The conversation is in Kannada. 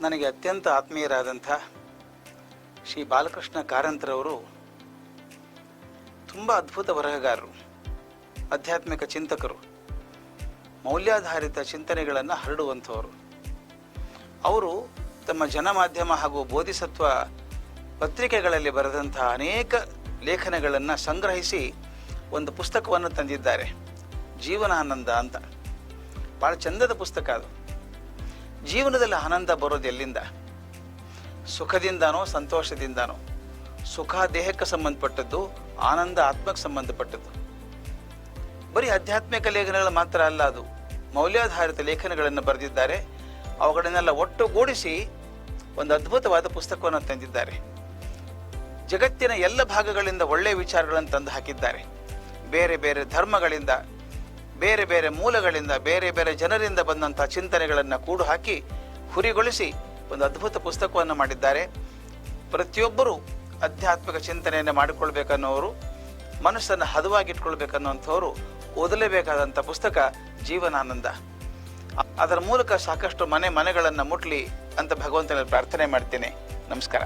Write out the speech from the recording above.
ನನಗೆ ಅತ್ಯಂತ ಆತ್ಮೀಯರಾದಂಥ ಶ್ರೀ ಬಾಲಕೃಷ್ಣ ಕಾರಂತರವರು ತುಂಬ ಅದ್ಭುತ ಬರಹಗಾರರು, ಆಧ್ಯಾತ್ಮಿಕ ಚಿಂತಕರು, ಮೌಲ್ಯಾಧಾರಿತ ಚಿಂತನೆಗಳನ್ನು ಹರಡುವಂಥವರು. ಅವರು ತಮ್ಮ ಜನಮಾಧ್ಯಮ ಹಾಗೂ ಬೋಧಿಸತ್ವ ಪತ್ರಿಕೆಗಳಲ್ಲಿ ಬರೆದಂತಹ ಅನೇಕ ಲೇಖನಗಳನ್ನು ಸಂಗ್ರಹಿಸಿ ಒಂದು ಪುಸ್ತಕವನ್ನು ತಂದಿದ್ದಾರೆ, ಜೀವನಾನಂದ ಅಂತ. ಭಾಳ ಚಂದದ ಪುಸ್ತಕ ಅದು. ಜೀವನದಲ್ಲಿ ಆನಂದ ಬರೋದು ಎಲ್ಲಿಂದ? ಸುಖದಿಂದನೋ, ಸಂತೋಷದಿಂದನೋ? ಸುಖ ದೇಹಕ್ಕೆ ಸಂಬಂಧಪಟ್ಟದ್ದು, ಆನಂದ ಆತ್ಮಕ್ಕೆ ಸಂಬಂಧಪಟ್ಟದ್ದು. ಬರೀ ಆಧ್ಯಾತ್ಮಿಕ ಲೇಖನಗಳು ಮಾತ್ರ ಅಲ್ಲ ಅದು. ಮೌಲ್ಯಾಧಾರಿತ ಲೇಖನಗಳನ್ನು ಬರೆದಿದ್ದಾರೆ. ಅವುಗಳನ್ನೆಲ್ಲ ಒಟ್ಟುಗೂಡಿಸಿ ಒಂದು ಅದ್ಭುತವಾದ ಪುಸ್ತಕವನ್ನು ತಂದಿದ್ದಾರೆ. ಜಗತ್ತಿನ ಎಲ್ಲ ಭಾಗಗಳಿಂದ ಒಳ್ಳೆಯ ವಿಚಾರಗಳನ್ನು ತಂದು ಹಾಕಿದ್ದಾರೆ. ಬೇರೆ ಬೇರೆ ಧರ್ಮಗಳಿಂದ ಬೇರೆ ಬೇರೆ ಮೂಲಗಳಿಂದ, ಬೇರೆ ಬೇರೆ ಜನರಿಂದ ಬಂದಂಥ ಚಿಂತನೆಗಳನ್ನು ಕೂಡು ಹಾಕಿ ಹುರಿಗೊಳಿಸಿ ಒಂದು ಅದ್ಭುತ ಪುಸ್ತಕವನ್ನು ಮಾಡಿದ್ದಾರೆ. ಪ್ರತಿಯೊಬ್ಬರೂ ಆಧ್ಯಾತ್ಮಿಕ ಚಿಂತನೆಯನ್ನು ಮಾಡಿಕೊಳ್ಬೇಕನ್ನೋರು, ಮನಸ್ಸನ್ನು ಹದವಾಗಿಟ್ಕೊಳ್ಬೇಕನ್ನುವಂಥವ್ರು ಓದಲೇಬೇಕಾದಂಥ ಪುಸ್ತಕ ಜೀವನಾನಂದ. ಅದರ ಮೂಲಕ ಸಾಕಷ್ಟು ಮನೆ ಮನೆಗಳನ್ನು ಮುಟ್ಲಿ ಅಂತ ಭಗವಂತನಲ್ಲಿ ಪ್ರಾರ್ಥನೆ ಮಾಡ್ತೇನೆ. ನಮಸ್ಕಾರ.